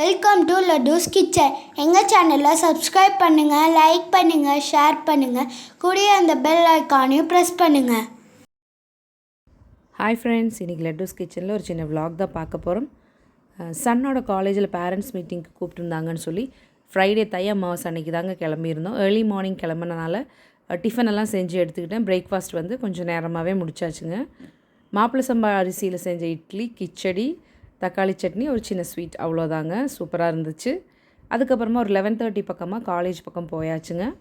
Welcome to லட்டூஸ் kitchen எங்கள் சேனலை subscribe பண்ணுங்கள் லைக் பண்ணுங்கள் ஷேர் பண்ணுங்கள் கூடிய அந்த பெல் ஐக்கானையும் ப்ரெஸ் பண்ணுங்கள் ஹாய் ஃப்ரெண்ட்ஸ் இன்றைக்கி லட்டூஸ் கிச்சனில் ஒரு சின்ன vlog தான் பார்க்க போகிறோம் சன்னோட காலேஜில் பேரண்ட்ஸ் மீட்டிங்க்கு கூப்பிட்டுருந்தாங்கன்னு சொல்லி ஃப்ரைடே தை அமாவாசை அன்றைக்கி தாங்க கிளம்பியிருந்தோம். ஏர்லி மார்னிங் கிளம்புனனால டிஃபன் எல்லாம் செஞ்சு எடுத்துக்கிட்டேன். பிரேக்ஃபாஸ்ட் வந்து கொஞ்சம் நேரமாகவே முடிச்சாச்சுங்க. மாப்பிள்ளை சம்பா அரிசியில் செஞ்ச இட்லி கிச்சடி தக்காளி சட்னி ஒரு சின்ன ஸ்வீட். அவ்வளோதாங்க. சூப்பராக இருந்துச்சு. அதுக்கப்புறமா ஒரு லெவன் தேர்ட்டி பக்கமாக காலேஜ் பக்கம் போயாச்சுங்க.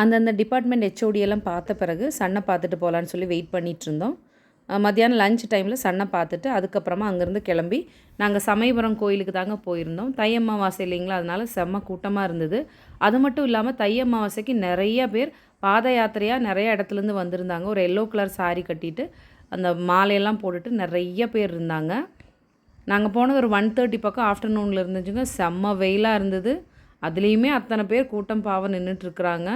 அந்தந்த டிபார்ட்மெண்ட் ஹெச்ஓடி எல்லாம் பார்த்த பிறகு சன்னை பார்த்துட்டு போகலான்னு சொல்லி வெயிட் பண்ணிகிட்டு இருந்தோம். மத்தியானம் லஞ்ச் டைமில் சன்னை பார்த்துட்டு அதுக்கப்புறமா அங்கேருந்து கிளம்பி நாங்கள் சமயபுரம் கோயிலுக்கு தாங்க போயிருந்தோம். தை அமாவாசை இல்லைங்களா? அதனால செம்ம கூட்டமாக இருந்தது. அது மட்டும் இல்லாமல் தை அமாவாசைக்கு நிறைய பேர் பாத யாத்திரையாக நிறைய இடத்துலேருந்து வந்திருந்தாங்க. ஒரு எல்லோ கலர் சாரி கட்டிட்டு அந்த மாலையெல்லாம் போட்டுட்டு நிறைய பேர் இருந்தாங்க. நாங்கள் போனது ஒரு ஒன் தேர்ட்டி பக்கம் ஆஃப்டர்நூனில் இருந்துச்சுங்க. செம்ம வெயிலாக இருந்தது. அதுலேயுமே அத்தனை பேர் கூட்டம் பாவம் நின்றுட்டுருக்குறாங்க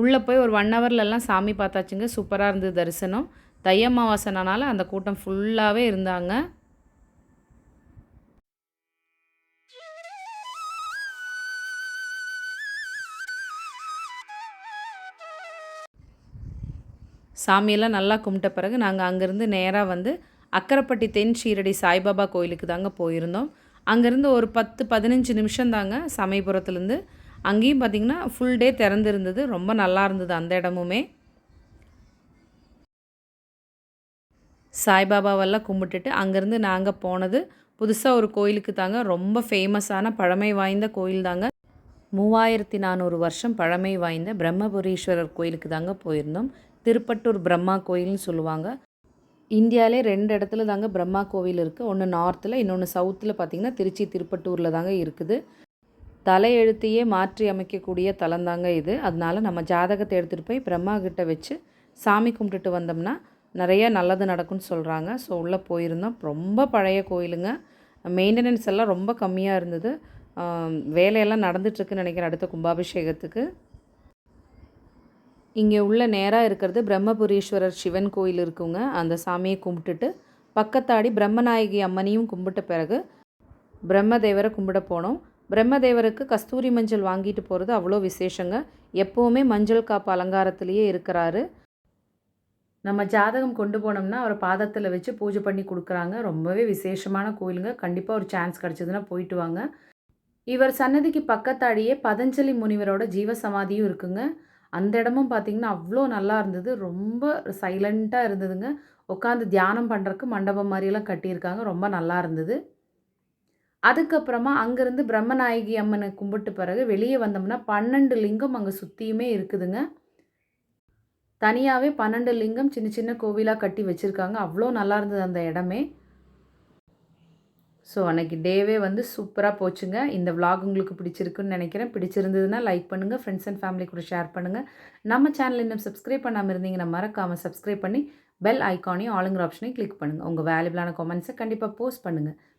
உள்ளே போய் ஒரு ஒன் ஹவர்லலாம் சாமி பார்த்தாச்சுங்க. சூப்பராக இருந்தது தரிசனம். தை அமாவாசைனால அந்த கூட்டம் ஃபுல்லாகவே இருந்தாங்க. சாமியெல்லாம் நல்லா கும்பிட்ட பிறகு நாங்கள் அங்கேருந்து நேராக வந்து அக்கரைப்பட்டி தென் ஷீரடி சாய்பாபா கோயிலுக்கு தாங்க போயிருந்தோம். அங்கேருந்து ஒரு பத்து பதினஞ்சு நிமிஷம் தாங்க சமயபுரத்துலேருந்து அங்கேயும் பார்த்திங்கன்னா ஃபுல் டே திறந்துருந்தது. ரொம்ப நல்லா இருந்தது அந்த இடமுமே. சாய்பாபாவெல்லாம் கும்பிட்டுட்டு அங்கேருந்து நாங்கள் போனது. புதுசாக ஒரு கோயிலுக்கு தாங்க. ரொம்ப ஃபேமஸான பழமை வாய்ந்த கோயில் தாங்க. மூவாயிரத்தி நானூறு வருஷம் பழமை வாய்ந்த பிரம்மபுரீஸ்வரர் கோயிலுக்கு தாங்க போயிருந்தோம். திருப்பட்டூர் பிரம்மா கோயில்னு சொல்லுவாங்க. இந்தியாவிலே ரெண்டு இடத்துல தாங்க பிரம்மா கோவில் இருக்குது ஒன்று நார்த்தில் இன்னொன்று சவுத்தில் பார்த்திங்கன்னா திருச்சி திருப்பட்டூரில் தாங்க இருக்குது. தலையெழுத்தையே மாற்றி அமைக்கக்கூடிய தலந்தாங்க இது. அதனால நம்ம ஜாதகத்தை எடுத்துகிட்டு போய் பிரம்மா கிட்ட வச்சு சாமி கும்பிட்டுட்டு வந்தோம்னா நிறைய நல்லது நடக்கும்னு சொல்கிறாங்க ஸோ உள்ளே போயிருந்தோம். ரொம்ப பழைய கோயிலுங்க. மெயின்டெனன்ஸ் எல்லாம் ரொம்ப கம்மியாக இருந்தது. வேலையெல்லாம் நடந்துட்டுருக்குன்னு நினைக்கிறேன் அடுத்த கும்பாபிஷேகத்துக்கு. இங்கே உள்ள நேராக இருக்கிறது பிரம்மபுரீஸ்வரர் சிவன் கோயில் இருக்குங்க. அந்த சாமியை கும்பிட்டுட்டு பக்கத்தாடி பிரம்மநாயகி அம்மனையும் கும்பிட்ட பிறகு பிரம்மதேவரை கும்பிட போனோம். பிரம்மதேவருக்கு கஸ்தூரி மஞ்சள் வாங்கிட்டு போகிறது அவ்வளோ விசேஷங்க. எப்போவுமே மஞ்சள் காப்பு அலங்காரத்திலேயே இருக்கிறாரு. நம்ம ஜாதகம் கொண்டு போனோம்னா அவர் பாதத்தில் வச்சு பூஜை பண்ணி கொடுக்குறாங்க. ரொம்பவே விசேஷமான கோயிலுங்க. கண்டிப்பாக ஒரு சான்ஸ் கிடச்சதுன்னா போயிட்டு வாங்க. இவர் சன்னதிக்கு பக்கத்தாடியே பதஞ்சலி முனிவரோட ஜீவ சமாதியும் இருக்குங்க. அந்த இடமும் பார்த்திங்கன்னா அவ்வளோ நல்லா இருந்தது. ரொம்ப சைலண்ட்டாக இருந்ததுங்க. உட்காந்து தியானம் பண்ணுறக்கு மண்டபம் மாதிரியெல்லாம் கட்டியிருக்காங்க. ரொம்ப நல்லா இருந்தது. அதுக்கப்புறமா அங்கேருந்து பிரம்மநாயகி அம்மனை கும்பிட்டு பிறகு வெளியே வந்தோம்னா பன்னெண்டு லிங்கம் அங்கே சுற்றியுமே இருக்குதுங்க. தனியாகவே பன்னெண்டு லிங்கம் சின்ன சின்ன கோவிலாக கட்டி வச்சுருக்காங்க. அவ்வளோ நல்லா இருந்தது அந்த இடமே. ஸோ அன்றைக்கி டேவே வந்து சூப்பராக போச்சுங்க. இந்த விலாக் உங்களுக்கு பிடிச்சிருக்குன்னு நினைக்கிறேன். பிடிச்சிருந்ததுன்னா லைக் பண்ணுங்கள் ஃப்ரெண்ட்ஸ் அண்ட் ஃபேமிலி கூட ஷேர் பண்ணுங்கள் நம்ம சேனல் இன்னும் சப்ஸ்கிரைப் பண்ணாமல் இருந்தீங்கன்னா மறக்காமல் சப்ஸ்கிரைப் பண்ணி பெல் ஐக்கானையும் ஆளுங்கிற ஆப்ஷனையும் கிளிக் பண்ணுங்கள் உங்கள் வேல்யூபிளான கமெண்ட்ஸை கண்டிப்பாக போஸ்ட் பண்ணுங்கள்